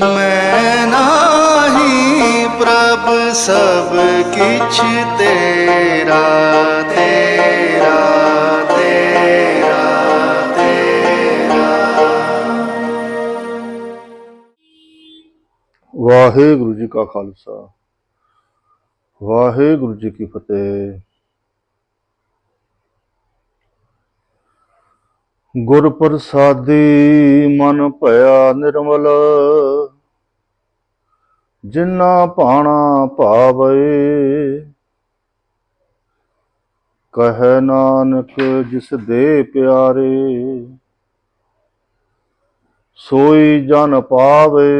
ਮੈਂ ਨਾਹੀ ਪ੍ਰਭ ਸਭ ਕਿਛ ਤੇਰਾ ਤੇਰਾ ਤੇਰਾ ਤੇਰਾ। ਵਾਹਿਗੁਰੂ ਜੀ ਕਾ ਖਾਲਸਾ, ਵਾਹਿਗੁਰੂ ਜੀ ਕੀ ਫਤਿਹ। ਗੁਰ ਪ੍ਰਸਾਦੀ ਮਨ ਭਇਆ ਨਿਰਮਲ, ਜਿਨਾ ਭਾਣਾ ਭਾਵੇ, ਕਹਿ ਨਾਨਕ ਜਿਸ ਦੇ ਪਿਆਰੇ, ਸੋਈ ਜਨ ਪਾਵੇ।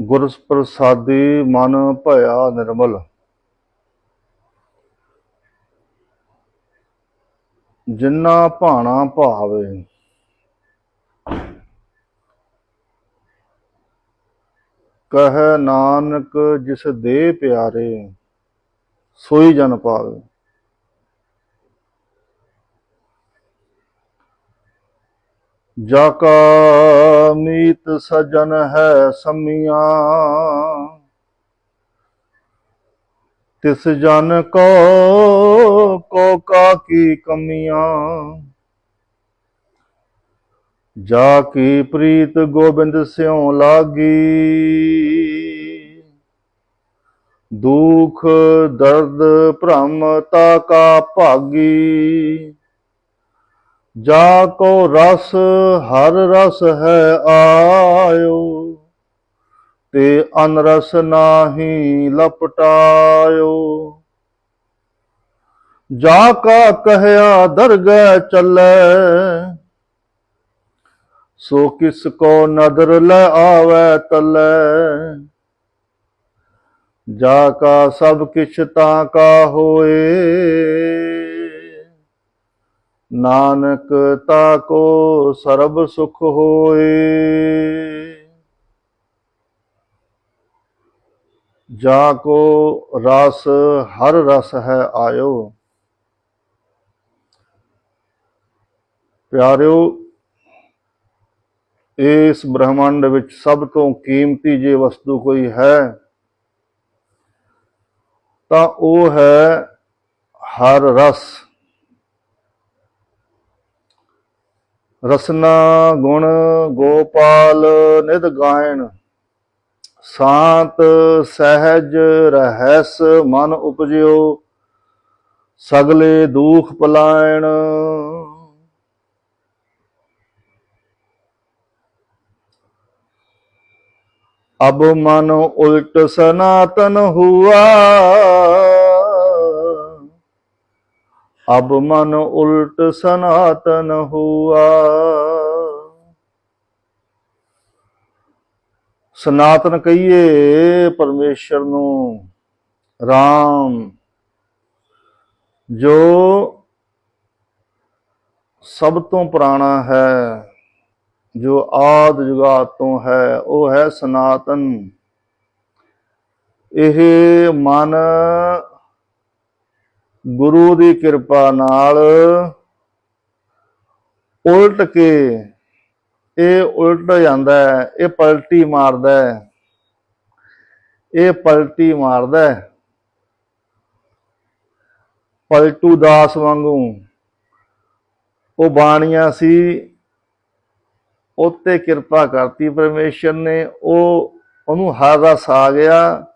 ਗੁਰ ਪ੍ਰਸਾਦੀ ਮਨ ਭਇਆ ਨਿਰਮਲ ਜਿੰਨਾ ਭਾਣਾ ਭਾਵੇ। ਕਹੈ ਨਾਨਕ, ਜਿਸ ਦੇ ਪਿਆਰੇ ਸੋਈ ਜਨ ਪਾਵੇ। ਜਾ ਕਾ ਮੀਤ ਸਜਨ ਹੈ ਸਮੀਆਂ, ਤਿਸ ਜਨ ਕੋ ਕੋ ਕਾ ਕੀ ਕਮੀਆਂ? ਜਾ ਕੀ ਪ੍ਰੀਤ ਗੋਬਿੰਦ ਸਿਉ ਲਾਗੀ? ਦੁਖ, ਦਰਦ, ਭ੍ਰਮ ਤਾ ਕਾ ਭਾਗੀ? ਜਾ ਕੋ ਰਸ, ਹਰ ਰਸ ਹੈ ਆਇਓ, ਤੇ ਅਨਰਸ ਨਾਹੀ ਲਪਟਾਇਓ। ਜਾ ਕਾ ਕਹਿਆ ਦਰਗਹਿ ਚੱਲੈ। ਸੋ ਕਿਸ ਕੋ ਨਦਰ ਲੈ ਆਵੈ ਤਲੈ। ਜਾ ਕਾ ਸਭ ਕਿਛ ਤਾਂ ਕਾ ਹੋਏ। ਨਾਨਕ ਤਾ ਕੋ ਸਰਬ ਸੁਖ ਹੋਏ। ਜਾ ਕੋ ਰਸ ਹਰ ਰਸ ਹੈ ਆਇਓ। ਪਿਆਰਿਓ, ਇਸ ਬ੍ਰਹਮੰਡ ਵਿੱਚ ਸਭ ਤੋਂ ਕੀਮਤੀ ਜੇ ਵਸਤੂ ਕੋਈ ਹੈ, ਤਾਂ ਉਹ ਹੈ ਹਰ ਰਸ। ਰਸਨਾ ਗੁਣ ਗੋਪਾਲ ਨਿਧ ਗਾਇਣ, ਸ਼ਾਂਤ ਸਹਿਜ ਰਹਿਸ ਮਨ ਉਪਜਿਓ, ਸਗਲੇ ਦੁਖ ਪਲਾਇਣ। ਅਬ ਮਨ ਉਲਟ ਸਨਾਤਨ ਹੁਆ। ਅਬ ਮਨ ਉਲਟ ਸਨਾਤਨ ਹੁਆ। ਸਨਾਤਨ ਕਹੀਏ ਪਰਮੇਸ਼ਰ ਨੂੰ RAM ਜੋ ਸਭ ਤੋਂ ਪੁਰਾਣਾ ਹੈ ਜੋ ਆਦ ਜੁਗਾਤ ਤੋਂ ਹੈ, ਉਹ ਹੈ ਸਨਾਤਨ। ਇਹ ਮਨ ਗੁਰੂ ਦੀ ਕਿਰਪਾ ਨਾਲ ਉਲਟ ਕੇ ਇਹ ਉਲਟ ਜਾਂਦਾ ਹੈ, ਇਹ ਪਲਟੀ ਮਾਰਦਾ ਹੈ। ਇਹ ਪਲਟੀ ਮਾਰਦਾ ਹੈ। ਪਲਟੂ ਦਾਸ ਵਾਂਗੂ ਉਹ ਬਾਣੀਆਂ ਸੀ ਉੱਤੇ ਕਿਰਪਾ ਕਰਤੀ ਪਰਮੇਸ਼ਰ ਨੇ, ਉਹ ਉਹਨੂੰ ਹਰ ਰਸ ਆ ਗਿਆ,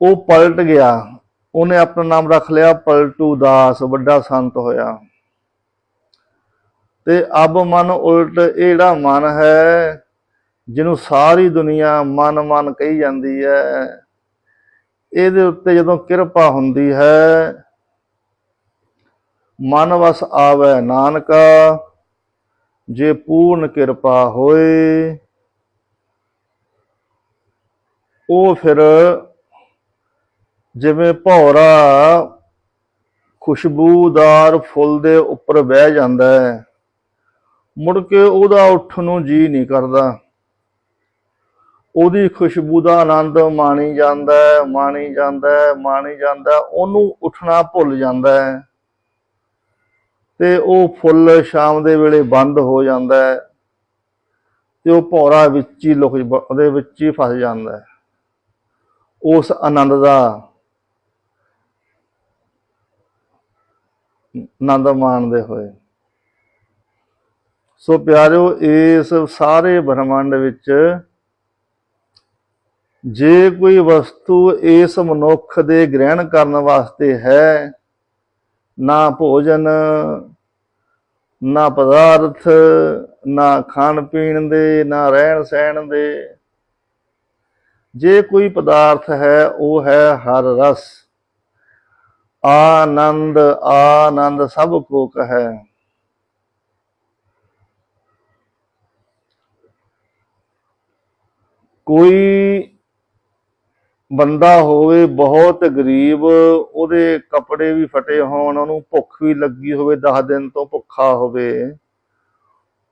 ਉਹ ਪਲਟ ਗਿਆ, ਉਹਨੇ ਆਪਣਾ ਨਾਮ ਰੱਖ ਲਿਆ ਪਲਟੂ ਦਾਸ, ਵੱਡਾ ਸੰਤ ਹੋਇਆ। ਤੇ ਅਬ ਮਨ ਉਲਟ ਇਹ ਜਿਹੜਾ ਮਨ ਹੈ, ਜਿਹਨੂੰ ਸਾਰੀ ਦੁਨੀਆ ਮਨ ਮਨ ਕਹੀ ਜਾਂਦੀ ਹੈ। ਇਹਦੇ ਉੱਤੇ ਜਦੋਂ ਕਿਰਪਾ ਹੁੰਦੀ ਹੈ, ਮਨ ਵਸ ਆਵੇ ਨਾਨਕਾ ਜੇ ਪੂਰਨ ਕਿਰਪਾ ਹੋਏ ਉਹ ਫਿਰ ਜਿਵੇਂ ਭੌਰਾ ਖੁਸ਼ਬੂਦਾਰ ਫੁੱਲ ਦੇ ਉੱਪਰ ਬਹਿ ਜਾਂਦਾ ਹੈ ਮੁੜ ਕੇ ਉਹਦਾ ਉੱਠ ਨੂੰ ਜੀ ਨਹੀਂ ਕਰਦਾ। ਉਹਦੀ ਖੁਸ਼ਬੂ ਦਾ ਆਨੰਦ ਮਾਣੀ ਜਾਂਦਾ ਮਾਣੀ ਜਾਂਦਾ ਮਾਣੀ ਜਾਂਦਾ ਹੈ, ਉਹਨੂੰ ਉੱਠਣਾ ਭੁੱਲ ਜਾਂਦਾ ਹੈ। ਤੇ ਉਹ ਫੁੱਲ ਸ਼ਾਮ ਦੇ ਵੇਲੇ ਬੰਦ ਹੋ ਜਾਂਦਾ ਹੈ ਤੇ ਉਹ ਭੌਰਾ ਵਿੱਚ ਹੀ ਲੁਕ ਉਹਦੇ ਵਿੱਚ ਹੀ ਫਸ ਜਾਂਦਾ ਹੈ। ਉਸ ਆਨੰਦ ਦਾ ਆਨੰਦ ਮਾਣਦੇ ਹੋਏ। ਸੋ ਪਿਆਰਿਓ, ਇਸ ਸਾਰੇ ਬ੍ਰਹਮੰਡ ਵਿੱਚ ਜੇ ਕੋਈ ਵਸਤੂ ਇਸ ਮਨੁੱਖ ਦੇ ਗ੍ਰਹਿਣ ਕਰਨ ਵਾਸਤੇ ਹੈ ਨਾ ਭੋਜਨ, ਨਾ ਪਦਾਰਥ, ਨਾ ਖਾਣ ਪੀਣ ਦੇ, ਨਾ ਰਹਿਣ ਸਹਿਣ ਦੇ। ਜੇ ਕੋਈ ਪਦਾਰਥ ਹੈ, ਉਹ ਹੈ ਹਰ ਰਸ। ਆਨੰਦ ਆਨੰਦ ਸਭ ਕੋ ਕਹੈ। ਕੋਈ ਬੰਦਾ ਹੋਵੇ, ਬਹੁਤ ਗਰੀਬ, ਉਹਦੇ ਕੱਪੜੇ ਵੀ ਫਟੇ ਹੋਣ, ਉਹਨੂੰ ਭੁੱਖ ਵੀ ਲੱਗੀ ਹੋਵੇ 10 ਦਿਨ ਤੋਂ ਭੁੱਖਾ ਹੋਵੇ।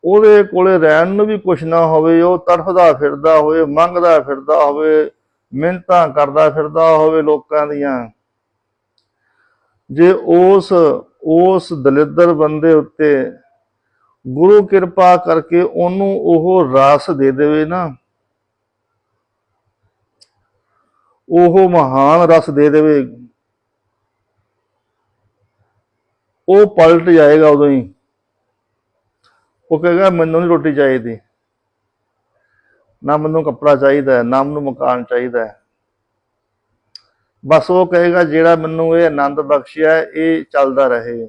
ਉਹਦੇ ਕੋਲੇ ਰਹਿਣ ਨੂੰ ਵੀ ਕੁਛ ਨਾ ਹੋਵੇ, ਉਹ ਤੜਫਦਾ ਫਿਰਦਾ ਹੋਵੇ, ਮੰਗਦਾ ਫਿਰਦਾ ਹੋਵੇ, ਮਿਹਨਤਾਂ ਕਰਦਾ ਫਿਰਦਾ ਹੋਵੇ ਲੋਕਾਂ ਦੀਆਂ। ਜੇ ਉਸ ਉਸ ਦਲਿੱਦਰ ਬੰਦੇ ਉੱਤੇ ਗੁਰੂ ਕਿਰਪਾ ਕਰਕੇ ਉਹਨੂੰ ਉਹ ਰਸ ਦੇ ਦੇਵੇ ਨਾ ਉਹ ਮਹਾਨ ਰਸ ਦੇ ਦੇਵੇ। ਉਹ ਪਲਟ ਜਾਏਗਾ ਉਦੋਂ ਹੀ। ਉਹ ਕਹੇਗਾ, ਮੈਨੂੰ ਨਹੀਂ ਰੋਟੀ ਚਾਹੀਦੀ। ਨਾ ਮੈਨੂੰ ਕੱਪੜਾ ਚਾਹੀਦਾ ਨਾ ਮੈਨੂੰ ਮਕਾਨ ਚਾਹੀਦਾ ਬਸ ਉਹ ਕਹੇਗਾ, ਜਿਹੜਾ ਮੈਨੂੰ ਇਹ ਆਨੰਦ ਬਖਸ਼ਿਆ ਇਹ ਚੱਲਦਾ ਰਹੇ।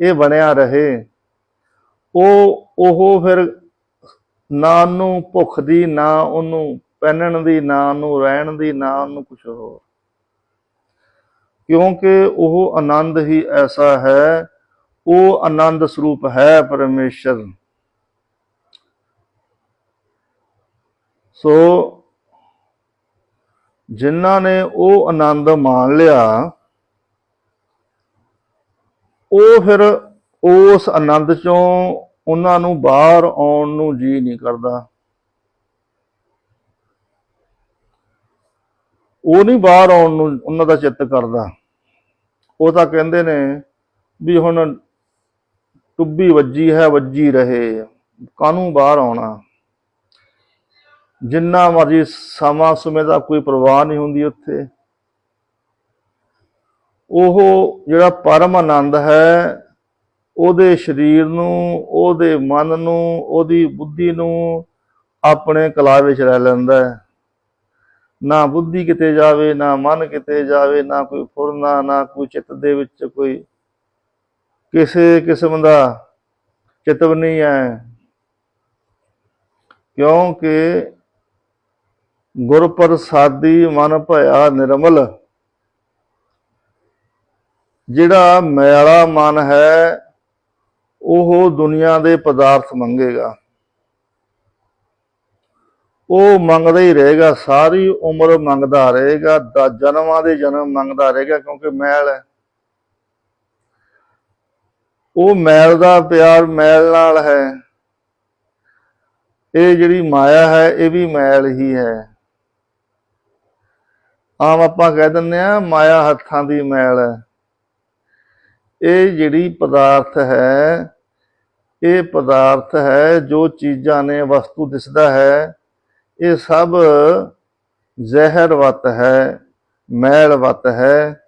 ਇਹ ਬਣਿਆ ਰਹੇ। ਉਹ ਉਹ ਫਿਰ ਨਾ ਉਹਨੂੰ ਭੁੱਖ ਦੀ ਨਾ ਉਹਨੂੰ ਪਹਿਨਣ ਦੀ ਨਾ, ਉਹਨੂੰ ਰਹਿਣ ਦੀ ਨਾ, ਉਹਨੂੰ ਕੁਝ ਹੋਰ। ਕਿਉਂਕਿ ਉਹ ਆਨੰਦ ਹੀ ਐਸਾ ਹੈ, ਉਹ ਆਨੰਦ ਸਰੂਪ ਹੈ ਪਰਮੇਸ਼ਰ। ਸੋ ਜਿਨ੍ਹਾਂ ਨੇ ਉਹ ਆਨੰਦ ਮਾਣ ਲਿਆ, ਉਹ ਫਿਰ ਉਸ ਆਨੰਦ ਚੋਂ ਉਹਨਾਂ ਨੂੰ ਬਾਹਰ ਆਉਣ ਨੂੰ ਜੀ ਨਹੀਂ ਕਰਦਾ। ਉਹ ਨਹੀਂ ਬਾਹਰ ਆਉਣ ਨੂੰ ਉਹਨਾਂ ਦਾ ਚਿੱਤ ਕਰਦਾ। ਉਹ ਤਾਂ ਕਹਿੰਦੇ ਨੇ ਵੀ ਹੁਣ ਟੁੱਬੀ ਵੱਜੀ ਹੈ, ਵੱਜੀ ਰਹੇ। ਕਾਹਨੂੰ ਬਾਹਰ ਆਉਣਾ? ਜਿੰਨਾ ਮਰਜ਼ੀ ਸਮਾਂ ਸਮੇਂ ਦਾ ਕੋਈ ਪਰਵਾਹ ਨਹੀਂ ਹੁੰਦੀ ਉੱਥੇ। ਉਹ ਜਿਹੜਾ ਪਰਮ ਆਨੰਦ ਹੈ, ਉਹਦੇ ਸਰੀਰ ਨੂੰ, ਉਹਦੇ ਮਨ ਨੂੰ, ਉਹਦੀ ਬੁੱਧੀ ਨੂੰ ਆਪਣੇ ਕਲਾ ਵਿੱਚ ਲੈ ਲੈਂਦਾ ਹੈ। ਨਾ ਬੁੱਧੀ ਕਿਤੇ ਜਾਵੇ, ਨਾ ਮਨ ਕਿਤੇ ਜਾਵੇ, ਨਾ ਕੋਈ ਫੁਰਨਾ, ਨਾ ਕੋਈ ਚਿੱਤ ਦੇ ਵਿੱਚ ਕੋਈ ਕਿਸੇ ਕਿਸਮ ਦਾ ਚਿਤਵ ਨਹੀਂ ਹੈ। ਕਿਉਂਕਿ ਗੁਰ ਪ੍ਰਸਾਦੀ ਮਨ ਭਇਆ ਨਿਰਮਲ, ਜਿਹੜਾ ਮੈਲਾ ਮਨ ਹੈ, ਉਹ ਦੁਨੀਆ ਦੇ ਪਦਾਰਥ ਮੰਗੇਗਾ। ਉਹ ਮੰਗਦਾ ਹੀ ਰਹੇਗਾ, ਸਾਰੀ ਉਮਰ ਮੰਗਦਾ ਰਹੇਗਾ, ਦਾ ਜਨਮਾਂ ਦੇ ਜਨਮ ਮੰਗਦਾ ਰਹੇਗਾ ਕਿਉਂਕਿ ਮੈਲ ਹੈ। ਉਹ ਮੈਲ ਦਾ ਪਿਆਰ ਮੈਲ ਨਾਲ ਹੈ। ਇਹ ਜਿਹੜੀ ਮਾਇਆ ਹੈ, ਇਹ ਵੀ ਮੈਲ ਹੀ ਹੈ। ਆਮ ਆਪਾਂ ਕਹਿ ਦਿੰਦੇ ਆ ਮਾਇਆ ਹੱਥਾਂ ਦੀ ਮੈਲ ਹੈ। ਇਹ ਜਿਹੜੀ ਪਦਾਰਥ ਹੈ, ਇਹ ਪਦਾਰਥ ਹੈ ਜੋ ਚੀਜ਼ਾਂ ਨੇ, ਵਸਤੂ ਦਿਸਦਾ ਹੈ ਇਹ ਸਭ ਜ਼ਹਿਰਵਤ ਹੈ ਮੈਲਵਤ ਹੈ।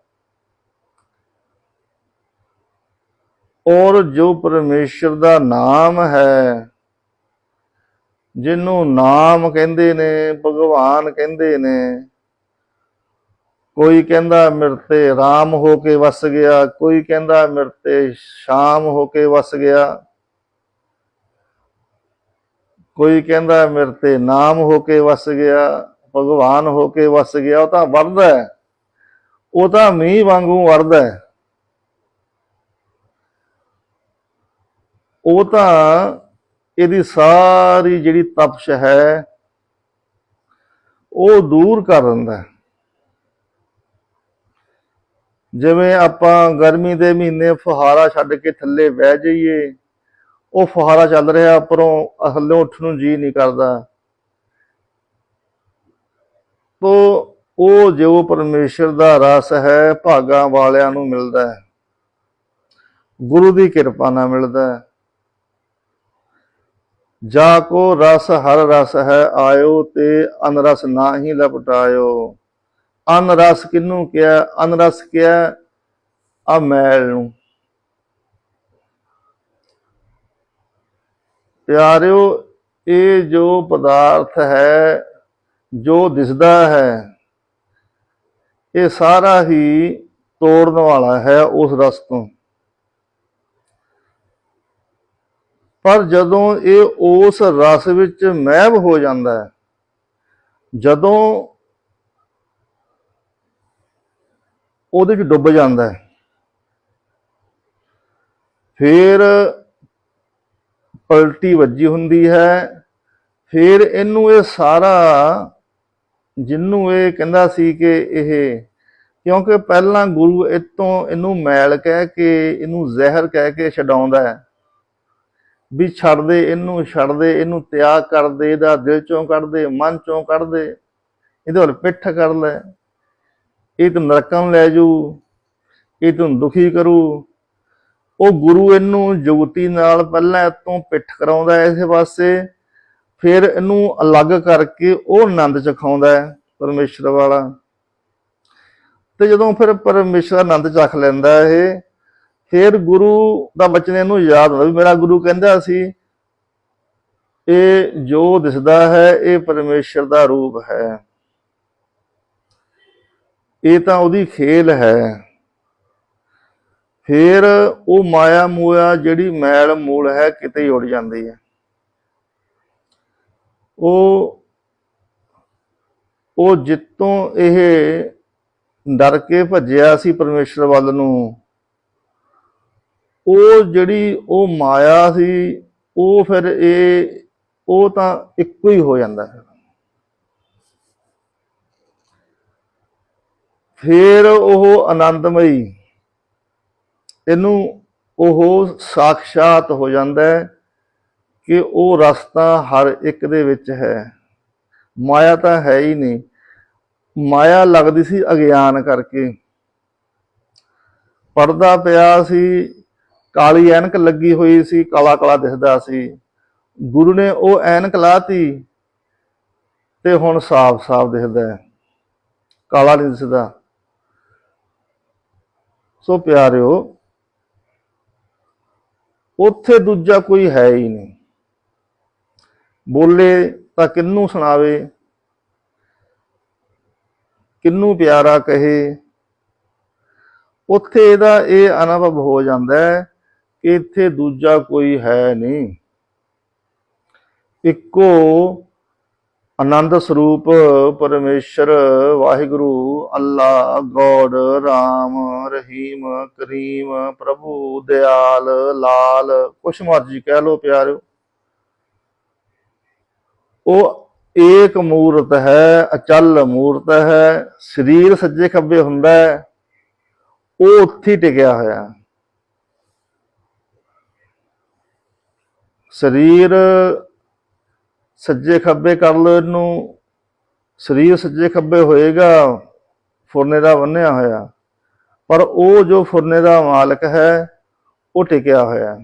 ਔਰ ਜੋ ਪਰਮੇਸ਼ਰ ਦਾ ਨਾਮ ਹੈ ਜਿਹਨੂੰ ਨਾਮ ਕਹਿੰਦੇ ਨੇ, ਭਗਵਾਨ ਕਹਿੰਦੇ ਨੇ, ਕੋਈ ਕਹਿੰਦਾ ਮਿਰਤੇ RAM ਹੋ ਕੇ ਵਸ ਗਿਆ, ਕੋਈ ਕਹਿੰਦਾ ਮਿਰਤੇ ਸ਼ਾਮ ਹੋ ਕੇ ਵਸ ਗਿਆ। ਕੋਈ ਕਹਿੰਦਾ ਮੇਰੇ ਤੇ ਨਾਮ ਹੋ ਕੇ ਵਸ ਗਿਆ, ਭਗਵਾਨ ਹੋ ਕੇ ਵਸ ਗਿਆ, ਉਹ ਤਾਂ ਵਰਦਾ ਹੈ। ਉਹ ਤਾਂ ਮੀਂਹ ਵਾਂਗੂ ਵਰਦਾ ਹੈ। ਉਹ ਤਾਂ ਇਹਦੀ ਸਾਰੀ ਜਿਹੜੀ ਤਪਸ਼ ਹੈ, ਉਹ ਦੂਰ ਕਰ ਦਿੰਦਾ ਜਿਵੇਂ ਆਪਾਂ ਗਰਮੀ ਦੇ ਮਹੀਨੇ ਫੁਹਾਰਾ ਛੱਡ ਕੇ ਥੱਲੇ ਬਹਿ ਜਾਈਏ ਉਹ ਫੁਹਾਰਾ ਚੱਲ ਰਿਹਾ, ਉੱਪਰੋਂ ਥੱਲੇ ਉੱਠ ਨੂੰ ਜੀ ਨਹੀਂ ਕਰਦਾ। ਤੋ ਉਹ ਜੋ ਪਰਮੇਸ਼ਰ ਦਾ ਰਸ ਹੈ, ਭਾਗਾਂ ਵਾਲਿਆਂ ਨੂੰ ਮਿਲਦਾ ਹੈ। ਗੁਰੂ ਦੀ ਕਿਰਪਾ ਨਾਲ ਮਿਲਦਾ ਹੈ। ਜਾ ਕੋ ਰਸ ਹਰ ਰਸ ਹੈ, ਆਇਓ ਤੇ ਅਨਰਸ ਨਾਹੀ ਲਪਟਾਇਓ। ਅਨਰਸ ਕਿਨੂੰ ਕਿਹਾ? ਅਨਰਸ ਕਿਹਾ, ਆ ਮੈਲ ਨੂੰ। ਪਿਆਰਿਓ, ਇਹ ਜੋ ਪਦਾਰਥ ਹੈ, ਜੋ ਦਿਸਦਾ ਹੈ, ਇਹ ਸਾਰਾ ਹੀ ਤੋੜਨ ਵਾਲਾ ਹੈ ਉਸ ਰਸ ਤੋਂ। ਪਰ ਜਦੋਂ ਇਹ ਉਸ ਰਸ ਵਿੱਚ ਮਹਿਬ ਹੋ ਜਾਂਦਾ ਹੈ, ਜਦੋਂ ਉਹਦੇ ਵਿੱਚ ਡੁੱਬ ਜਾਂਦਾ ਹੈ, ਫਿਰ ਪਲਟੀ ਵੱਜੀ ਹੁੰਦੀ ਹੈ। ਫਿਰ ਇਹਨੂੰ ਇਹ ਸਾਰਾ ਜਿਹਨੂੰ ਇਹ ਕਹਿੰਦਾ ਸੀ ਕਿ ਇਹ, ਕਿਉਂਕਿ ਪਹਿਲਾਂ ਗੁਰੂ ਇਤੋਂ ਇਹਨੂੰ ਮੈਲ ਕਹਿ ਕੇ, ਇਹਨੂੰ ਜ਼ਹਿਰ ਕਹਿ ਕੇ ਛਡਾਉਂਦਾ ਹੈ। ਵੀ ਛੱਡ ਦੇ ਇਹਨੂੰ ਛੱਡ ਦੇ ਇਹਨੂੰ, ਤਿਆਗ ਕਰ ਦੇ, ਇਹਦਾ ਦਿਲ ਚੋਂ ਕੱਢ ਦੇ, ਮਨ ਚੋਂ ਕੱਢ ਦੇ, ਇਹਦੇ ਵੱਲ ਪਿੱਠ ਕਰ ਲੈ। ਇਹ ਤੈਨੂੰ ਨਰਕਾਂ ਲੈ ਜੂ ਇਹ ਤੈਨੂੰ ਦੁਖੀ ਕਰੂ ਉਹ ਗੁਰੂ ਇਹਨੂੰ ਜੁਗਤੀ ਨਾਲ ਪਹਿਲਾਂ ਤੋਂ ਪਿੱਠ ਕਰਾਉਂਦਾ ਹੈ ਇਸੇ ਪਾਸੇ, ਫਿਰ ਇਹਨੂੰ ਅਲੱਗ ਕਰਕੇ ਉਹ ਆਨੰਦ ਚਖਾਉਂਦਾ ਹੈ ਪਰਮੇਸ਼ਰ ਵਾਲਾ। ਤੇ ਜਦੋਂ ਫਿਰ ਪਰਮੇਸ਼ਰ ਆਨੰਦ ਚਖ ਲੈਂਦਾ ਇਹ, ਫਿਰ ਗੁਰੂ ਦਾ ਬਚਨ ਇਹਨੂੰ ਯਾਦ ਹੁੰਦਾ ਵੀ ਮੇਰਾ ਗੁਰੂ ਕਹਿੰਦਾ ਸੀ, ਇਹ ਜੋ ਦਿਸਦਾ ਹੈ ਇਹ ਪਰਮੇਸ਼ਰ ਦਾ ਰੂਪ ਹੈ। ਇਹ ਤਾਂ ਉਹਦੀ ਖੇਲ ਹੈ। ਫੇਰ ਉਹ ਮਾਇਆ ਮੋਇਆ ਜਿਹੜੀ ਮੈਲ ਮੂਲ ਹੈ ਕਿਤੇ ਹੀ ਉੜ ਜਾਂਦੀ ਹੈ। ਉਹ ਉਹ ਜਿੱਤੋਂ ਇਹ ਡਰ ਕੇ ਭੱਜਿਆ ਸੀ ਪਰਮੇਸ਼ਰ ਵੱਲ ਨੂੰ, ਉਹ ਜਿਹੜੀ ਉਹ ਮਾਇਆ ਸੀ, ਉਹ ਫਿਰ ਇਹ, ਉਹ ਤਾਂ ਇੱਕੋ ਹੀ ਹੋ ਜਾਂਦਾ ਹੈ। ਫਿਰ ਉਹ ਆਨੰਦਮਈ ਇਹਨੂੰ ਉਹ ਸਾਖਸ਼ਾਤ ਹੋ ਜਾਂਦਾ ਹੈ ਕਿ ਉਹ ਰਸਤਾ ਹਰ ਇੱਕ ਦੇ ਵਿੱਚ ਹੈ। ਮਾਇਆ ਤਾਂ ਹੈ ਹੀ ਨਹੀਂ। ਮਾਇਆ ਲੱਗਦੀ ਸੀ ਅਗਿਆਨ ਕਰਕੇ। ਪਰਦਾ ਪਿਆ ਸੀ, ਕਾਲੀ ਐਨਕ ਲੱਗੀ ਹੋਈ ਸੀ, ਕਾਲਾ ਕਾਲਾ ਦਿਸਦਾ ਸੀ। ਗੁਰੂ ਨੇ ਉਹ ਐਨਕ ਲਾਤੀ ਤੇ ਹੁਣ ਸਾਫ਼-ਸਾਫ਼ ਦਿਸਦਾ ਹੈ। ਕਾਲਾ ਨਹੀਂ ਦਿਸਦਾ। ਸੋ ਪਿਆਰਿਓ ਉੱਥੇ ਦੂਜਾ ਕੋਈ ਹੈ ਹੀ ਨਹੀਂ। ਬੋਲੇ ਤਾਂ ਕਿੰਨੂੰ ਸੁਣਾਵੇ? ਕਿੰਨੂੰ ਪਿਆਰਾ ਕਹੇ? ਉੱਥੇ ਇਹਦਾ ਇਹ ਅਨੁਭਵ ਹੋ ਜਾਂਦਾ ਹੈ ਕਿ ਇੱਥੇ ਦੂਜਾ ਕੋਈ ਹੈ ਨਹੀਂ। ਇੱਕੋ ਆਨੰਦ ਸਰੂਪ ਪਰਮੇਸ਼ਰ ਵਾਹਿਗੁਰੂ, ਅੱਲਾ ਗੋਡ ਰਾਮ, ਰਹੀਮ, ਕਰੀਮ, ਪ੍ਰਭੂ, ਦਿਆਲ, ਲਾਲ, ਕੁਛ ਮਰਜ਼ੀ ਕਹਿ ਲੋ ਪਿਆਰਿਓ। ਉਹ ਏਕ ਮੂਰਤ ਹੈ, ਅਚਲ ਮੂਰਤ ਹੈ, ਸਰੀਰ ਸੱਜੇ ਖੱਬੇ ਹੁੰਦਾ ਹੈ, ਉਹ ਉੱਥੇ ਟਿਕਿਆ ਹੋਇਆ ਸਰੀਰ ਸੱਜੇ ਖੱਬੇ ਕਰ ਲੋ ਇਹਨੂੰ। ਸਰੀਰ ਸੱਜੇ ਖੱਬੇ ਹੋਏਗਾ, ਫੁਰਨੇ ਦਾ ਬੰਨਿਆ ਹੋਇਆ। ਪਰ ਉਹ ਜੋ ਫੁਰਨੇ ਦਾ ਮਾਲਕ ਹੈ, ਉਹ ਟਿਕਿਆ ਹੋਇਆ। ਹੈ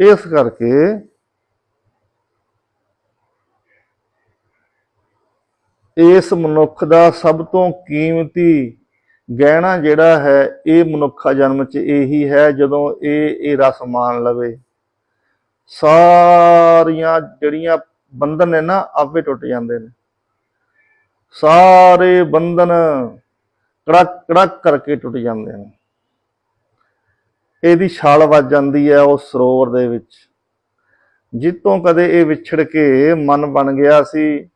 ਇਸ ਕਰਕੇ ਇਸ ਮਨੁੱਖ ਦਾ ਸਭ ਤੋਂ ਕੀਮਤੀ ਗਹਿਣਾ ਜਿਹੜਾ ਹੈ, ਇਹ ਮਨੁੱਖਾ ਜਨਮ ਚ ਇਹੀ ਹੈ, ਜਦੋਂ ਇਹ ਇਹ ਰਸ ਮਾਣ ਲਵੇ। ਸਾਰੀਆਂ ਜਿਹੜੀਆਂ ਬੰਧਨ ਨੇ ਨਾ, ਆਪੇ ਟੁੱਟ ਜਾਂਦੇ ਨੇ। ਸਾਰੇ ਬੰਧਨ ਕੜਕ ਕੜਕ ਕਰਕੇ ਟੁੱਟ ਜਾਂਦੇ ਨੇ। ਇਹਦੀ ਛਾਲ ਵੱਜ ਜਾਂਦੀ ਹੈ ਉਸ ਸਰੋਵਰ ਦੇ ਵਿੱਚ। ਜਿੱਤੋਂ ਕਦੇ ਇਹ ਵਿਛੜ ਕੇ ਮਨ ਬਣ ਗਿਆ ਸੀ,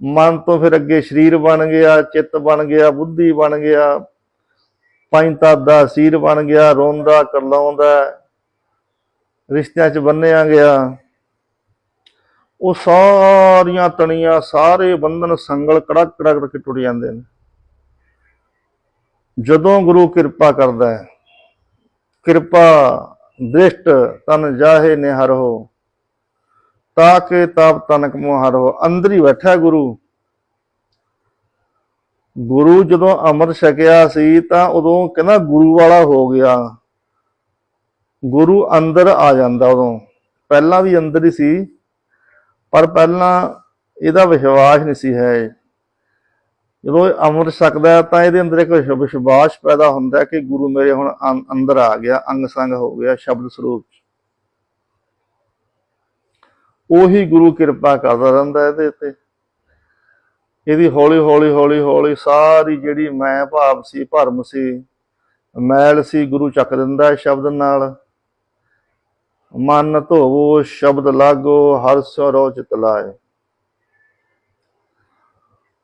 ਮਨ ਤੋਂ ਫਿਰ ਅੱਗੇ ਸਰੀਰ ਬਣ ਗਿਆ, ਚਿੱਤ ਬਣ ਗਿਆ, ਬੁੱਧੀ ਬਣ ਗਿਆ, ਪੰਜ ਤੱਤ ਦਾ ਸੀਰ ਬਣ ਗਿਆ, ਰੋਂਦਾ, ਕਰਲਾਉਂਦਾ ਰਿਸ਼ਤਿਆਂ 'ਚ ਬੰਨਿਆ ਗਿਆ। ਉਹ ਸਾਰੀਆਂ ਤਣੀਆਂ, ਸਾਰੇ ਬੰਧਨ ਸੰਗਲ ਕੜਕ ਕੜਕ ਕਰਕੇ ਟੁੱਟ ਜਾਂਦੇ ਨੇ। ਜਦੋਂ ਗੁਰੂ ਕਿਰਪਾ ਕਰਦਾ ਹੈ, ਕਿਰਪਾ ਦ੍ਰਿਸ਼ਟ ਤਨ ਜਾਹੇ ਨਿਹਰੋ ਤਾਕੇ ਤਾਪ ਤਨਕ ਮੁਹਰੋ ਅੰਦਰ ਹੀ ਬੈਠਾ ਗੁਰੂ। ਗੁਰੂ ਜਦੋਂ ਅੰਮ੍ਰਿਤ ਛਕਿਆ ਸੀ ਤਾਂ ਉਦੋਂ ਕਹਿੰਦਾ ਗੁਰੂ ਵਾਲਾ ਹੋ ਗਿਆ। ਗੁਰੂ ਅੰਦਰ ਆ ਜਾਂਦਾ ਉਦੋਂ। ਪਹਿਲਾਂ ਵੀ ਅੰਦਰ ਹੀ ਸੀ, ਪਰ ਪਹਿਲਾਂ ਇਹਦਾ ਵਿਸ਼ਵਾਸ ਨਹੀਂ ਸੀ ਹੈ। ਜਦੋਂ ਇਹ ਅੰਮ੍ਰਿਤ ਛਕਦਾ ਤਾਂ ਇਹਦੇ ਅੰਦਰ ਇੱਕ ਵਿਸ਼ਵਾਸ ਪੈਦਾ ਹੁੰਦਾ ਕਿ ਗੁਰੂ ਮੇਰੇ ਹੁਣ ਅੰਦਰ ਆ ਗਿਆ ਅੰਗ ਸੰਗ ਹੋ ਗਿਆ, ਸ਼ਬਦ ਸਰੂਪ ਉਹੀ ਗੁਰੂ ਕਿਰਪਾ ਕਰਦਾ ਰਹਿੰਦਾ ਇਹਦੇ ਉੱਤੇ। ਇਹਦੀ ਹੌਲੀ ਹੌਲੀ ਹੌਲੀ ਹੌਲੀ ਸਾਰੀ ਜਿਹੜੀ ਮੈਂ ਭਾਵ ਸੀ, ਭਰਮ ਸੀ, ਮੈਲ ਸੀ, ਗੁਰੂ ਚੱਕ ਦਿੰਦਾ ਸ਼ਬਦ ਨਾਲ। ਮਨ ਧੋਵੋ, ਸ਼ਬਦ ਲਾਗੋ, ਹਰ ਸਰੋ ਚਿਤ ਲਾਏ।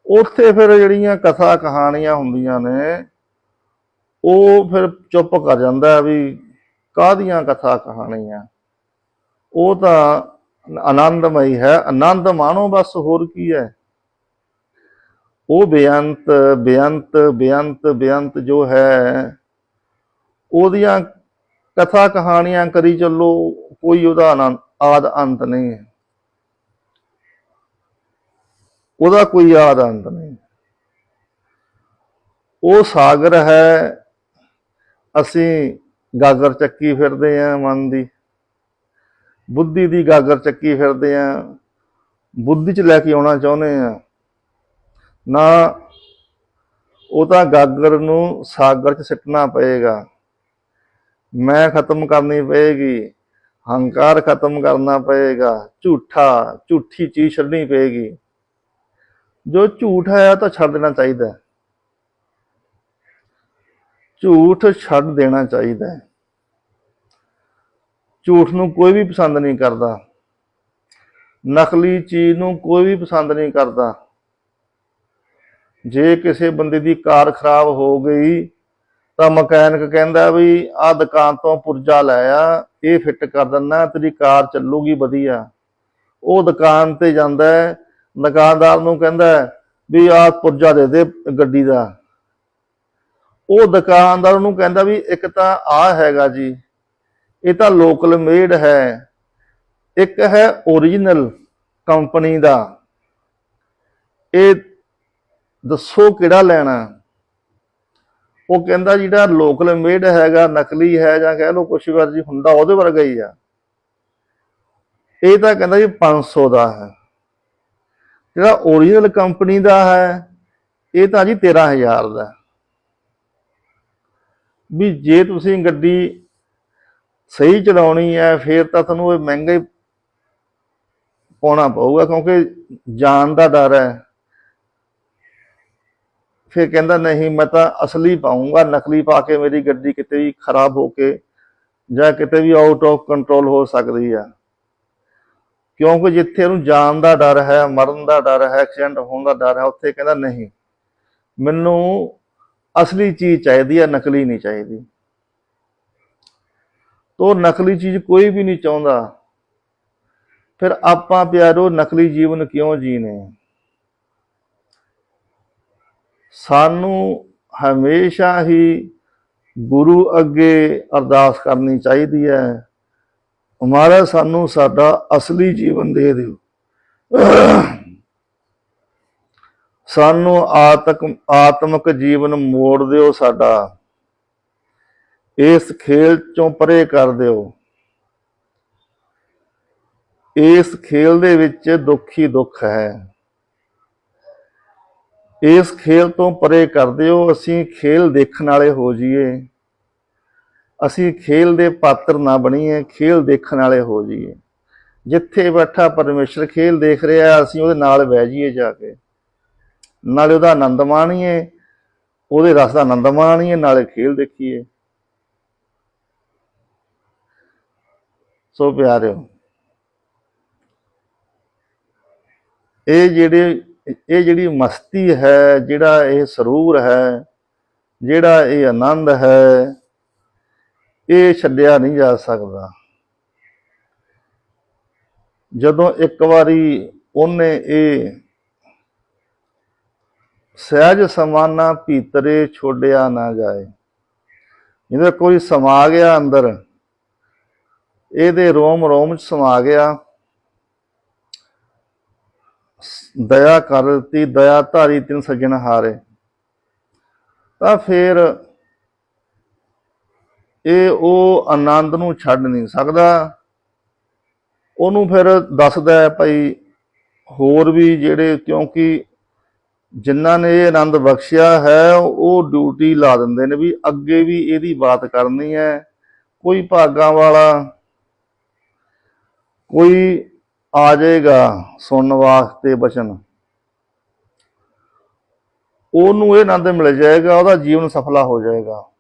ਉੱਥੇ ਫਿਰ ਜਿਹੜੀਆਂ ਕਥਾ ਕਹਾਣੀਆਂ ਹੁੰਦੀਆਂ ਨੇ, ਉਹ ਫਿਰ ਚੁੱਪ ਕਰ ਜਾਂਦਾ ਵੀ ਕਾਹਦੀਆਂ ਕਥਾ ਕਹਾਣੀਆਂ। ਉਹ ਤਾਂ ਆਨੰਦਮਈ ਹੈ। ਆਨੰਦ ਮਾਣੋ ਬਸ ਹੋਰ ਕੀ ਹੈ। ਉਹ ਬੇਅੰਤ ਬੇਅੰਤ ਬੇਅੰਤ ਬੇਅੰਤ ਜੋ ਹੈ, ਉਹਦੀਆਂ ਕਥਾ ਕਹਾਣੀਆਂ ਕਰੀ ਚੱਲੋ। ਕੋਈ ਉਹਦਾ ਆਨੰਦ ਆਦ ਅੰਤ ਨਹੀਂ ਹੈ। ਉਹਦਾ ਕੋਈ ਆਦ ਅੰਤ ਨਹੀਂ। ਉਹ ਸਾਗਰ ਹੈ, ਅਸੀਂ ਗਾਗਰ ਚੱਕੀ ਫਿਰਦੇ ਆਂ ਮਨ ਦੀ। ਬੁੱਧੀ ਦੀ ਗਾਗਰ ਚੱਕੀ ਫਿਰਦੇ ਆਂ ਬੁੱਧੀ ਚ ਲੈ ਕੇ ਆਉਣਾ ਚਾਹੁੰਦੇ ਆਂ ਨਾ, ਉਹ ਤਾਂ ਗਾਗਰ ਨੂੰ ਸਾਗਰ ਚ ਸਿੱਟਣਾ ਪਏਗਾ। ਮੈਂ ਖਤਮ ਕਰਨੀ ਪਏਗੀ। ਹੰਕਾਰ ਖਤਮ ਕਰਨਾ ਪਏਗਾ, ਝੂਠਾ, ਝੂਠੀ ਚੀਜ਼ ਛੱਡਣੀ ਪਏਗੀ। ਜੋ ਝੂਠ ਹੈ ਤਾਂ ਛੱਡ ਦੇਣਾ ਚਾਹੀਦਾ ਝੂਠ ਛੱਡ ਦੇਣਾ ਚਾਹੀਦਾ ਝੂਠ ਨੂੰ ਕੋਈ ਵੀ ਪਸੰਦ ਨਹੀਂ ਕਰਦਾ। ਨਕਲੀ ਚੀਜ਼ ਨੂੰ ਕੋਈ ਵੀ ਪਸੰਦ ਨਹੀਂ ਕਰਦਾ। ਜੇ ਕਿਸੇ ਬੰਦੇ ਦੀ ਕਾਰ ਖਰਾਬ ਹੋ ਗਈ ਤਾਂ ਮਕੈਨਿਕ ਕਹਿੰਦਾ ਵੀ ਆਹ ਦੁਕਾਨ ਤੋਂ ਪੁਰਜਾ ਲੈ ਆ, ਇਹ ਫਿੱਟ ਕਰ ਦਿੰਦਾ, ਤੇਰੀ ਕਾਰ ਚੱਲੂਗੀ ਵਧੀਆ। ਉਹ ਦੁਕਾਨ ਤੇ ਜਾਂਦਾ ਦੁਕਾਨਦਾਰ ਨੂੰ ਕਹਿੰਦਾ ਹੈ ਵੀ ਆਹ ਪੁਰਜਾ ਦੇ ਦੇ ਗੱਡੀ ਦਾ। ਉਹ ਦੁਕਾਨਦਾਰ ਨੂੰ ਕਹਿੰਦਾ ਵੀ ਇੱਕ ਤਾਂ ਆ ਹੈਗਾ ਜੀ, ਇਹ ਤਾਂ ਲੋਕਲ ਮੇਡ ਹੈ, ਇੱਕ ਹੈ origignal ਕੰਪਨੀ ਦਾ। ਇਹ ਦੱਸੋ ਕਿਹੜਾ ਲੈਣਾ? ਉਹ ਕਹਿੰਦਾ ਜਿਹੜਾ ਲੋਕਲ ਮੇਡ ਹੈਗਾ, ਨਕਲੀ ਹੈ ਜਾਂ ਕਹਿ ਲਓ ਕੁਛ ਵਾਰ ਜੀ ਹੁੰਦਾ, ਉਹਦੇ ਵਰਗਾ ਹੀ ਆ। ਇਹ ਤਾਂ ਕਹਿੰਦਾ ਜੀ 500 ਦਾ ਹੈ। ਜਿਹੜਾ origignal ਕੰਪਨੀ ਦਾ ਹੈ, ਇਹ ਤਾਂ ਜੀ 13000 ਦਾ ਵੀ ਜੇ ਤੁਸੀਂ ਗੱਡੀ ਸਹੀ ਚਲਾਉਣੀ ਹੈ, ਫਿਰ ਤਾਂ ਤੁਹਾਨੂੰ ਇਹ ਮਹਿੰਗਾ ਹੀ ਪਾਉਣਾ ਪਊਗਾ, ਕਿਉਂਕਿ ਜਾਨ ਦਾ ਡਰ ਹੈ। ਫਿਰ ਕਹਿੰਦਾ, ਨਹੀਂ, ਮੈਂ ਤਾਂ ਅਸਲੀ ਪਾਉਂਗਾ ਨਕਲੀ ਪਾ ਕੇ ਮੇਰੀ ਗੱਡੀ ਕਿਤੇ ਵੀ ਖਰਾਬ ਹੋ ਕੇ ਜਾਂ ਕਿਤੇ ਵੀ ਆਊਟ ਆਫ ਕੰਟਰੋਲ ਹੋ ਸਕਦੀ ਆ। ਕਿਉਂਕਿ ਜਿੱਥੇ ਉਹਨੂੰ ਜਾਨ ਦਾ ਡਰ ਹੈ, ਮਰਨ ਦਾ ਡਰ ਹੈ ਐਕਸੀਡੈਂਟ ਹੋਣ ਦਾ ਡਰ ਹੈ, ਉੱਥੇ ਕਹਿੰਦਾ, ਨਹੀਂ, ਮੈਨੂੰ ਅਸਲੀ ਚੀਜ਼ ਚਾਹੀਦੀ ਹੈ ਨਕਲੀ ਨਹੀਂ ਚਾਹੀਦੀ। ਤੋ ਨਕਲੀ ਚੀਜ਼ ਕੋਈ ਵੀ ਨਹੀਂ ਚਾਹੁੰਦਾ। ਫਿਰ ਆਪਾਂ ਪਿਆਰੋ, ਨਕਲੀ ਜੀਵਨ ਕਿਉਂ ਜੀਨੇ ਸਾਨੂੰ ਹਮੇਸ਼ਾ ਹੀ ਗੁਰੂ ਅੱਗੇ ਅਰਦਾਸ ਕਰਨੀ ਚਾਹੀਦੀ ਹੈ। ਮਹਾਰਾਜ, ਸਾਨੂੰ ਸਾਡਾ ਅਸਲੀ ਜੀਵਨ ਦੇ ਦਿਓ। ਸਾਨੂੰ ਆਤਕ, ਆਤਮਿਕ ਜੀਵਨ ਮੋੜ ਦਿਓ ਸਾਡਾ। ਇਸ ਖੇਲ ਚੋਂ ਪਰੇ ਕਰ ਦਿਓ। ਇਸ ਖੇਲ ਦੇ ਵਿੱਚ ਦੁੱਖ ਹੀ ਦੁੱਖ ਹੈ। ਇਸ ਖੇਲ ਤੋਂ ਪਰੇ ਕਰ ਦਿਓ ਅਸੀਂ ਖੇਲ ਦੇਖਣ ਵਾਲੇ ਹੋ ਜਾਈਏ। ਅਸੀਂ ਖੇਲ ਦੇ ਪਾਤਰ ਨਾ ਬਣੀਏ, ਖੇਲ ਦੇਖਣ ਵਾਲੇ ਹੋ ਜਾਈਏ। ਜਿੱਥੇ ਬੈਠਾ ਪਰਮੇਸ਼ਰ ਖੇਲ ਦੇਖ ਰਿਹਾ, ਅਸੀਂ ਉਹਦੇ ਨਾਲ ਬਹਿ ਜਾਈਏ ਜਾ ਕੇ। ਨਾਲੇ ਉਹਦਾ ਆਨੰਦ ਮਾਣੀਏ, ਉਹਦੇ ਰਸ ਦਾ ਆਨੰਦ ਮਾਣੀਏ, ਨਾਲੇ ਖੇਲ ਦੇਖੀਏ। ਸੋ ਪਿਆਰਿਓ, ਇਹ ਜਿਹੜੇ ਇਹ ਜਿਹੜੀ ਮਸਤੀ ਹੈ, ਜਿਹੜਾ ਇਹ ਸਰੂਰ ਹੈ, ਜਿਹੜਾ ਇਹ ਆਨੰਦ ਹੈ, ਇਹ ਛੱਡਿਆ ਨਹੀਂ ਜਾ ਸਕਦਾ। ਜਦੋਂ ਇੱਕ ਵਾਰੀ ਉਹਨੇ ਇਹ ਸਹਿਜ ਸਮਾਨਾ ਭੀਤਰੇ ਛੋੜਿਆ ਨਾ ਜਾਏ ਇਹਦਾ ਕੋਈ ਸਮਾ ਗਿਆ ਅੰਦਰ, ਇਹਦੇ ਰੋਮ ਰੋਮ ਚ ਸਮਾ ਗਿਆ ਦਇਆ ਕਰ ਦਿੱਤੀ, ਦਇਆ ਧਾਰੀ ਤਿਨ ਸੱਜਣ ਹਾਰੇ। ਤਾਂ ਫਿਰ ਇਹ ਉਹ ਆਨੰਦ ਨੂੰ ਛੱਡ ਨਹੀਂ ਸਕਦਾ। ਉਹਨੂੰ ਫਿਰ ਦੱਸਦਾ ਹੈ ਭਾਈ ਹੋਰ ਵੀ ਜਿਹੜੇ, ਕਿਉਂਕਿ ਜਿਨ੍ਹਾਂ ਨੇ ਇਹ ਆਨੰਦ ਬਖਸ਼ਿਆ ਹੈ, ਉਹ ਡਿਊਟੀ ਲਾ ਦਿੰਦੇ ਨੇ ਵੀ ਅੱਗੇ ਵੀ ਇਹਦੀ ਬਾਤ ਕਰਨੀ ਹੈ। ਕੋਈ ਭਾਗਾਂ ਵਾਲਾ, ਕੋਈ ਆ ਜਾਏਗਾ ਸੁਣਨ ਵਾਸਤੇ ਬਚਨ। ਉਹਨੂੰ ਇਹ ਆਨੰਦ ਮਿਲ ਜਾਏਗਾ, ਉਹਦਾ ਜੀਵਨ ਸਫਲਾ ਹੋ ਜਾਏਗਾ।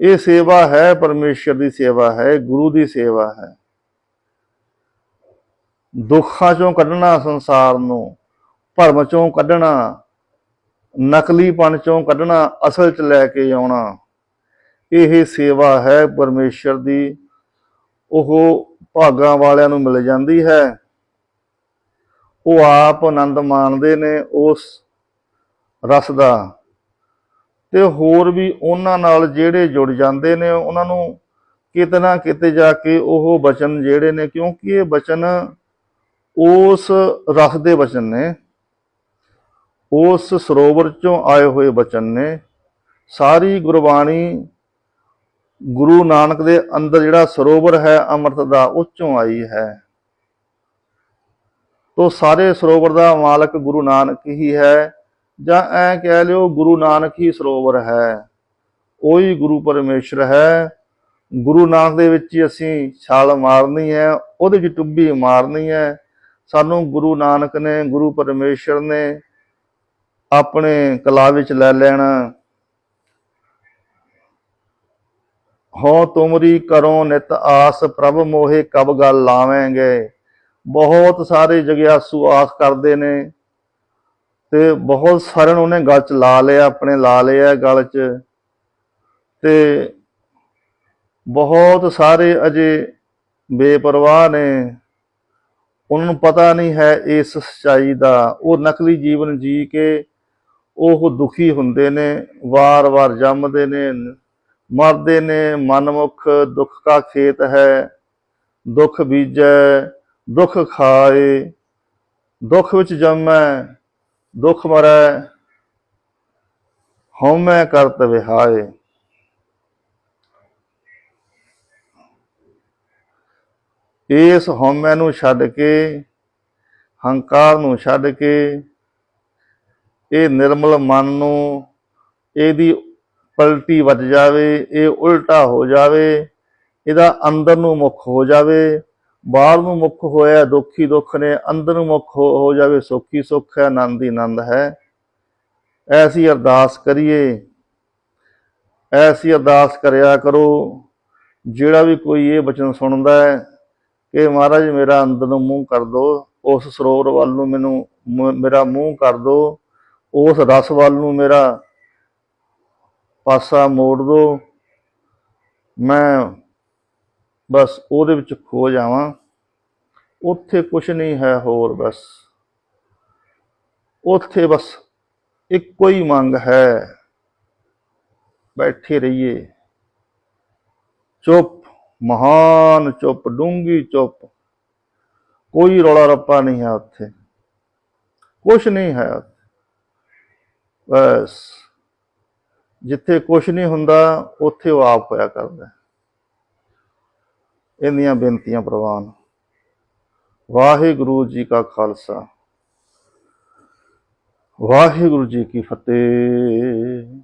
ਇਹ ਸੇਵਾ ਹੈ, ਪਰਮੇਸ਼ਰ ਦੀ ਸੇਵਾ ਹੈ, ਗੁਰੂ ਦੀ ਸੇਵਾ ਹੈ। ਦੁੱਖਾਂ ਚੋਂ ਕੱਢਣਾ ਸੰਸਾਰ ਨੂੰ, ਭਰਮ ਚੋਂ ਕੱਢਣਾ, ਨਕਲੀਪਣ ਚੋਂ ਕੱਢਣਾ, ਅਸਲ ਚ ਲੈ ਕੇ ਆਉਣਾ। ਇਹ ਸੇਵਾ ਹੈ ਪਰਮੇਸ਼ਰ ਦੀ, ਉਹ ਭਾਗਾਂ ਵਾਲਿਆਂ ਨੂੰ ਮਿਲ ਜਾਂਦੀ ਹੈ। ਉਹ ਆਪ ਆਨੰਦ ਮਾਣਦੇ ਨੇ ਉਸ ਰਸ ਦਾ। ਤੇ ਹੋਰ ਵੀ ਉਹਨਾਂ ਨਾਲ ਜਿਹੜੇ ਜੁੜ ਜਾਂਦੇ ਨੇ, ਉਹਨਾਂ ਨੂੰ ਕਿਤੇ ਨਾ ਕਿਤੇ ਜਾ ਕੇ ਉਹ ਬਚਨ ਜਿਹੜੇ ਨੇ, ਕਿਉਂਕਿ ਇਹ ਬਚਨ ਉਸ ਰਸ ਦੇ ਬਚਨ ਨੇ। ਉਸ ਸਰੋਵਰ ਚੋਂ ਆਏ ਹੋਏ ਬਚਨ ਨੇ। ਸਾਰੀ ਗੁਰਬਾਣੀ ਗੁਰੂ ਨਾਨਕ ਦੇ ਅੰਦਰ ਜਿਹੜਾ ਸਰੋਵਰ ਹੈ ਅੰਮ੍ਰਿਤ ਦਾ, ਉਹ ਚੋਂ ਆਈ ਹੈ। ਤੋ ਸਾਰੇ ਸਰੋਵਰ ਦਾ ਮਾਲਕ ਗੁਰੂ ਨਾਨਕ ਹੀ ਹੈ। ਜਾਂ ਐ ਕਹਿ ਲਿਓ, ਗੁਰੂ ਨਾਨਕ ਹੀ ਸਰੋਵਰ ਹੈ। ਉਹੀ ਗੁਰੂ ਪਰਮੇਸ਼ਰ ਹੈ। ਗੁਰੂ ਨਾਨਕ ਦੇ ਵਿੱਚ ਹੀ ਅਸੀਂ ਛਾਲ ਮਾਰਨੀ ਹੈ, ਉਹਦੇ ਵਿੱਚ ਟੁੱਬੀ ਮਾਰਨੀ ਹੈ। ਸਾਨੂੰ ਗੁਰੂ ਨਾਨਕ ਨੇ, ਗੁਰੂ ਪਰਮੇਸ਼ਰ ਨੇ ਆਪਣੇ ਕਲਾ ਵਿੱਚ ਲੈ ਲੈਣਾ। ਹੋ ਤੁਮਰੀ ਕਰੋ ਨਿਤ ਆਸ, ਪ੍ਰਭ ਮੋਹੇ ਕਬ ਗੱਲ ਲਾਵੇਂਗੇ। ਬਹੁਤ ਸਾਰੇ ਜਗਿਆਸੂ ਆਸ ਕਰਦੇ ਨੇ ਤੇ ਬਹੁਤ ਸਾਰਿਆਂ ਨੂੰ ਉਹਨੇ ਗਲ ਚ ਲਾ ਲਿਆ, ਆਪਣੇ ਲਾ ਲਿਆ ਗਲ ਚ। ਤੇ ਬਹੁਤ ਸਾਰੇ ਅਜੇ ਬੇਪਰਵਾਹ ਨੇ। ਉਹਨਾਂ ਨੂੰ ਪਤਾ ਨਹੀਂ ਹੈ ਇਸ ਸੱਚਾਈ ਦਾ। ਉਹ ਨਕਲੀ ਜੀਵਨ ਜੀ ਕੇ ਉਹ ਦੁਖੀ ਹੁੰਦੇ ਨੇ, ਵਾਰ-ਵਾਰ ਜੰਮਦੇ ਨੇ। ਮਰਦੇ ਨੇ, ਮਨਮੁਖ ਦੁੱਖ ਕਾ ਖੇਤ ਹੈ, ਦੁੱਖ ਬੀਜੈ, ਦੁੱਖ ਖਾਏ, ਦੁੱਖ ਵਿੱਚ ਜੰਮੈ, ਦੁੱਖ ਮਰੈ, ਹਉਮੈ ਕਰਤ ਵਿਹਾਏ। ਇਸ ਹਉਮੈ ਨੂੰ ਛੱਡ ਕੇ, ਹੰਕਾਰ ਨੂੰ ਛੱਡ ਕੇ, ਇਹ ਨਿਰਮਲ ਮਨ ਨੂੰ, ਇਹਦੀ ਪਲਟੀ ਵੱਜ ਜਾਵੇ, ਇਹ ਉਲਟਾ ਹੋ ਜਾਵੇ, ਇਹਦਾ ਅੰਦਰ ਨੂੰ ਮੁਖ ਹੋ ਜਾਵੇ ਬਾਹਰ ਨੂੰ ਮੁਖ ਹੋਇਆ ਦੁਖੀ ਦੁੱਖ ਨੇ, ਅੰਦਰ ਨੂੰ ਮੁਖ ਹੋ ਹੋ ਜਾਵੇ ਸੁਖੀ ਸੁਖ ਹੈ, ਆਨੰਦ ਹੀ ਆਨੰਦ ਹੈ। ਐਸੀ ਅਰਦਾਸ ਕਰੀਏ, ਐਸੀ ਅਰਦਾਸ ਕਰਿਆ ਕਰੋ, ਜਿਹੜਾ ਵੀ ਕੋਈ ਇਹ ਬਚਨ ਸੁਣਦਾ ਹੈ ਕਿ ਮਹਾਰਾਜ ਮੇਰਾ ਅੰਦਰ ਨੂੰ ਮੂੰਹ ਕਰ ਦੋ, ਉਸ ਸਰੋਵਰ ਵੱਲ ਨੂੰ ਮੈਨੂੰ ਮੇਰਾ ਮੂੰਹ ਕਰ ਦੋ, ਉਸ ਰਸ ਵੱਲ ਨੂੰ ਮੇਰਾ ਪਾਸਾ ਮੋੜ ਦੋ। ਮੈਂ ਬਸ ਉਹਦੇ ਵਿੱਚ ਖੋ ਜਾਵਾਂ। ਉੱਥੇ ਕੁਝ ਨਹੀਂ ਹੈ ਹੋਰ ਬਸ। ਉੱਥੇ ਬਸ ਇੱਕੋ ਹੀ ਮੰਗ ਹੈ। ਬੈਠੇ ਰਹੀਏ। ਚੁੱਪ, ਮਹਾਨ ਚੁੱਪ ਡੂੰਗੀ ਚੁੱਪ। ਕੋਈ ਰੌਲਾ ਰੱਪਾ ਨਹੀਂ ਹੈ ਉੱਥੇ। ਕੁਛ ਨਹੀਂ ਹੈ ਬਸ। ਜਿੱਥੇ ਕੁਛ ਨਹੀਂ ਹੁੰਦਾ, ਉੱਥੇ ਉਹ ਆਪ ਹੋਇਆ ਕਰਦਾ ਹੈ। ਇੰਨੀਆਂ ਬੇਨਤੀਆਂ ਪ੍ਰਵਾਨ। ਵਾਹਿਗੁਰੂ ਜੀ ਕਾ ਖਾਲਸਾ। ਵਾਹਿਗੁਰੂ ਜੀ ਕੀ ਫਤਿਹ।